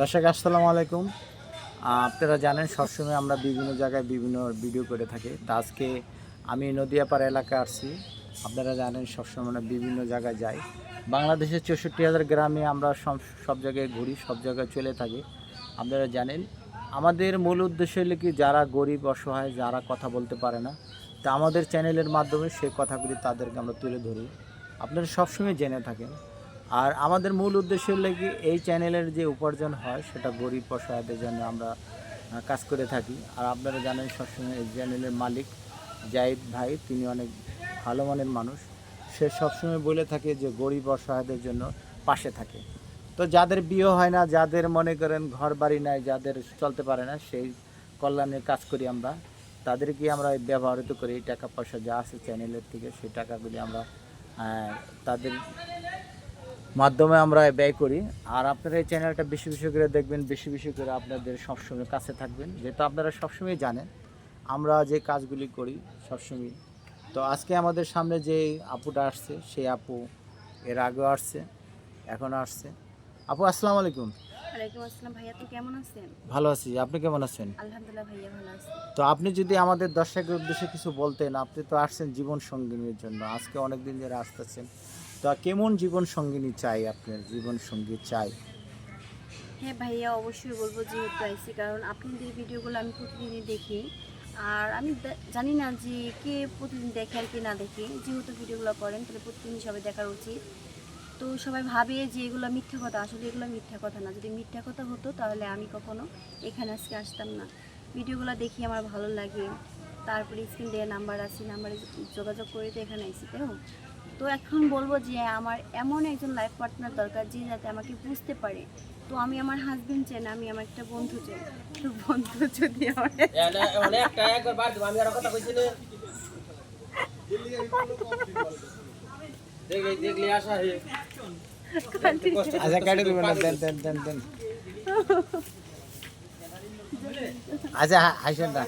দর্শক, আসসালামু আলাইকুম। আপনারা জানেন, সবসময় আমরা বিভিন্ন জায়গায় বিভিন্ন ভিডিও করে থাকি। তা আজকে আমি নদিয়াপাড়া এলাকায় আসছি। আপনারা জানেন, সবসময় আমরা বিভিন্ন জায়গায় যাই। বাংলাদেশের চৌষট্টি হাজার গ্রামে আমরা সব সব জায়গায় ঘুরি, সব জায়গায় চলে থাকি। আপনারা জানেন, আমাদের মূল উদ্দেশ্য হলো কি, যারা গরিব, অসহায়, যারা কথা বলতে পারে না, তা আমাদের চ্যানেলের মাধ্যমে সেই কথাগুলি তাদেরকে আমরা তুলে ধরি। আপনারা সবসময় জেনে থাকেন। আর আমাদের মূল উদ্দেশ্য হলো কি, এই চ্যানেলের যে উপার্জন হয় সেটা গরিব অসহায়দের জন্য আমরা কাজ করে থাকি। আর আপনারা জানেন সবসময় এই চ্যানেলের মালিক জাহিদ ভাই, তিনি অনেক ভালো মানের মানুষ। সে সবসময় বলে থাকে যে গরিব অসহায়দের জন্য পাশে থাকে। তো যাদের বিয়ে হয় না, যাদের মনে করেন ঘর বাড়ি নাই, যাদের চলতে পারে না, সেই কল্যাণের কাজ করি আমরা। তাদেরকে আমরা ব্যবহৃত করি টাকা পয়সা যা আছে চ্যানেলের থেকে, সেই টাকাগুলি আমরা তাদের মাধ্যমে আমরা ব্যয় করি। আর আপনারা এই চ্যানেলটা বেশি বেশি করে দেখবেন বেশি বেশি করে আপনাদের সবসময় কাছে থাকবেন। যেহেতু আপনারা সবসময় জানেন আমরা যে কাজগুলি করি সবসময় তো আজকে আমাদের সামনে যে আপুটা আসছে সেই আপু এর আগেও আসছে এখনও আসছে। আপু আসসালামু আলাইকুম। আসসালাম। ভাইয়া তো কেমন আছেন? ভালো আছি। আপনি কেমন আছেন? আলহামদুলিল্লাহ ভাইয়া ভালো আছি। তো আপনি যদি আমাদের দর্শকের উদ্দেশ্যে কিছু বলতেন আপনি তো আসছেন জীবন সঙ্গিনীর জন্য। আজকে অনেক দিন ধরে আসতেছেন। তো কেমন জীবন সঙ্গিনী চাই আপনার? জীবন সঙ্গী চাই। হ্যাঁ ভাইয়া, অবশ্যই বলব যেহেতু আইসি, কারণ আপনাদের ভিডিওগুলো আমি প্রতিদিনই দেখি। আর আমি জানি না যে কে প্রতিদিন দেখে আর কে না দেখে। যেহেতু ভিডিওগুলো করেন, তাহলে প্রতিদিন সবাই দেখার উচিত। তো সবাই ভাবে যে এগুলো মিথ্যা কথা। আসলে এগুলো মিথ্যা কথা না। যদি মিথ্যা কথা হতো, তাহলে আমি কখনো এখানে আজকে আসতাম না। ভিডিওগুলো দেখি আমার ভালো লাগে। তারপরে স্ক্রিন দেওয়া নাম্বার আছে, নাম্বারে যোগাযোগ করে তো এখানে আইসি, তাই। তো এখন বলব যে আমার এমন একজন লাইফ পার্টনার দরকার যে যাতে আমাকে বুঝতে পারে। তো আমি আমার হাজবেন্ড চাই না আমি আমার একটা বন্ধু চাই। তো বন্ধু যদি আমার আচ্ছা কেটে দেবেন না দেন দেন দেন দেন। আচ্ছা হাসেন না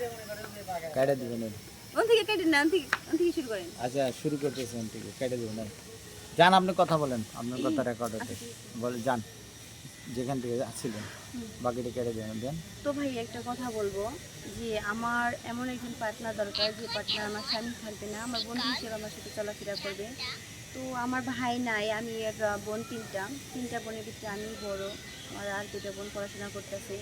কেটে দেবেন না। ওন থেকে কেটে না ওন থেকে ওন থেকে শুরু করেন। আচ্ছা শুরু করতেছেন ঠিক আছে কেটে দেবেন না। যান আপনি কথা বলেন আপনার কথা রেকর্ড হচ্ছে। বলে যান যেখান থেকে আসছিলেন বাকিটা কেটে দেবেন দেন। তো ভাই একটা কথা বলব যে আমার এমন একজন পার্টনার দরকার যে পার্টনার আমার স্বামী থাকবে না আমার বন্ধু হিসেবে আমার সাথে চলাফেরা করবে। তো আমার ভাই নাই আমি বোন তিনটা তিনটা বোনের ভিতরে আমি বড় আমার আর দুটা বোন পড়াশোনা করতেছে।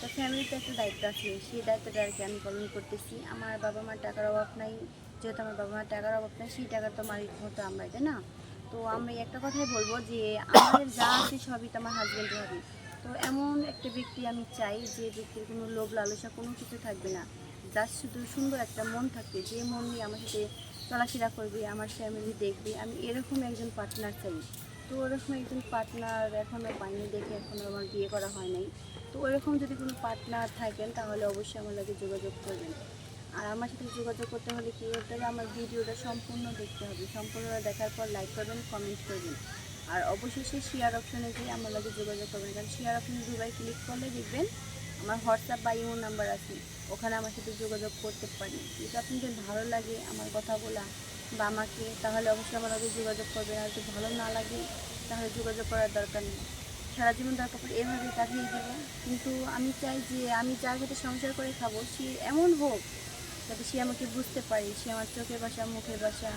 তো ফ্যামিলিতে একটা দায়িত্ব আছে। সেই দায়িত্বটা আর কি আমি পালন করতেছি। আমার বাবা মার টাকার অভাব নাই। যেহেতু আমার বাবা মার টাকার অভাব নাই, সেই টাকার তো মালিক হতো আমরা তাই না? তো আমি একটা কথাই বলব যে, আমাদের যা আছে সবই তো আমার হাজব্যান্ডের হবে। তো এমন একটা ব্যক্তি আমি চাই যে ব্যক্তির কোনো লোভ লালসা কোনো কিছু থাকবে না। যার শুধু সুন্দর একটা মন থাকবে, যে মন নিয়ে আমার সাথে চলাফেরা করবে, আমার ফ্যামিলি দেখবে, আমি এরকম একজন পার্টনার চাই। তো ওরকম একজন পার্টনার এখনও পাইনি দেখে এখনও আমার বিয়ে করা হয় নাই। তো ওরকম যদি কোনো পার্টনার থাকেন, তাহলে অবশ্যই আমার লাগে যোগাযোগ করবেন। আর আমার সাথে যোগাযোগ করতে হলে কী করতে হবে? আমার ভিডিওটা সম্পূর্ণ দেখতে হবে। সম্পূর্ণ দেখার পর লাইক করবেন কমেন্ট করবেন। আর অবশেষে শেয়ার অপশনে গিয়ে আমার লাগে যোগাযোগ করবেন। কারণ শেয়ার অপশনে দুবার ক্লিক করলে দেখবেন আমার হোয়াটসঅ্যাপ বা ইমো নাম্বার আছে। ওখানে আমার সাথে যোগাযোগ করতে পারেন। যদি আপনাদের ভালো লাগে আমার কথা বলা বা আমাকে, তাহলে অবশ্যই আমার আগে যোগাযোগ করবেন আর যদি ভালো না লাগে, তাহলে যোগাযোগ করার দরকার নেই। সারা জীবন দরকার পড়ে এভাবে কাটিয়ে দেবো কিন্তু আমি চাই যে, আমি যার সাথে সংসার করে খাব, সে এমন হোক যাতে সে আমাকে বুঝতে পারে, সে আমার চোখের বাসা, মুখের বাসা,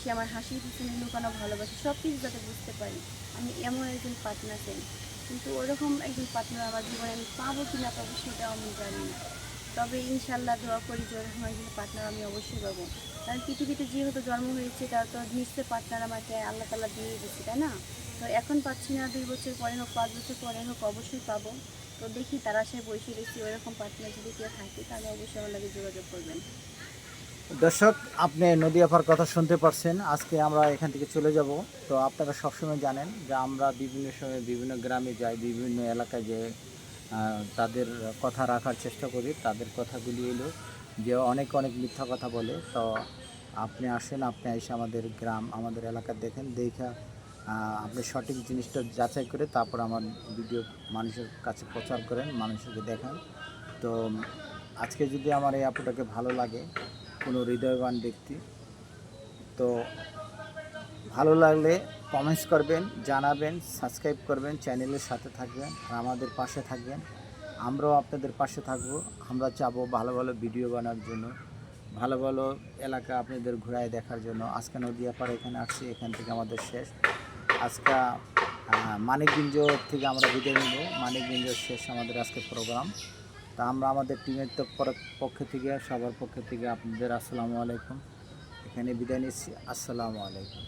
সে আমার হাসির পিছনে লুকানো ভালোবাসে সব কিছু যাতে বুঝতে পারি। আমি এমন একজন পার্টনার চাই। কিন্তু ওরকম একজন পার্টনার আমার জীবনে আমি পাবো কি না পাবো সেটাও আমি জানি না। তবে ইনশাল্লাহ দোয়া করি যে ওরকম একজন পার্টনার আমি অবশ্যই পাবো। কারণ পৃথিবীতে যেহেতু জন্ম হয়েছে, তার তো নিশ্চয় পার্টনার আমাকে আল্লাহ তালা দিয়ে দিচ্ছে তাই না? তো এখন পাচ্ছি না, দুই বছর পরে হোক, পাঁচ বছর পরে হোক, অবশ্যই পাবো। তো দেখি তারা সে বসে রয়েছে ওরকম পার্টনার যদি কেউ থাকে, তাহলে অবশ্যই আমার লাগে যোগাযোগ করবেন। দর্শক, আপনি নদীয়াপার কথা শুনতে পারছেন। আজকে আমরা এখান থেকে চলে যাব। তো আপনারা সবসময় জানেন যে আমরা বিভিন্ন সময় বিভিন্ন গ্রামে যাই, বিভিন্ন এলাকায় যে তাদের কথা রাখার চেষ্টা করি, তাদের কথাগুলি এলো যে অনেক অনেক মিথ্যা কথা বলে, তো আপনি আসেন, আপনি এসে আমাদের গ্রাম, আমাদের এলাকা দেখেন, দেখা আপনি সঠিক জিনিসটা যাচাই করে তারপর আমার ভিডিও মানুষের কাছে প্রচার করেন, মানুষকে দেখান। তো আজকে যদি আমার এই আপুটাকে ভালো লাগে, কোনো হৃদয়বান ব্যক্তি, তো ভালো লাগলে কমেন্টস করবেন, জানাবেন সাবস্ক্রাইব করবেন চ্যানেলের সাথে থাকবেন আর আমাদের পাশে থাকবেন। আমরাও আপনাদের পাশে থাকব। আমরা চাবো ভালো ভালো ভিডিও বানার জন্য, ভালো ভালো এলাকা আপনাদের ঘোরায় দেখার জন্য। আজকে নদিয়াপাড়া এখানে আসছি, এখান থেকে আমাদের শেষ। আজকে মানিকগঞ্জ থেকে আমরা বিদায় নিব। মানিকগঞ্জ শেষ আমাদের আজকে প্রোগ্রাম তা আমরা আমাদের টিমের তো পক্ষ থেকে, সবার পক্ষ থেকে আপনাদের আসসালামু আলাইকুম। এখানে বিদায় নিচ্ছি। আসসালামু আলাইকুম।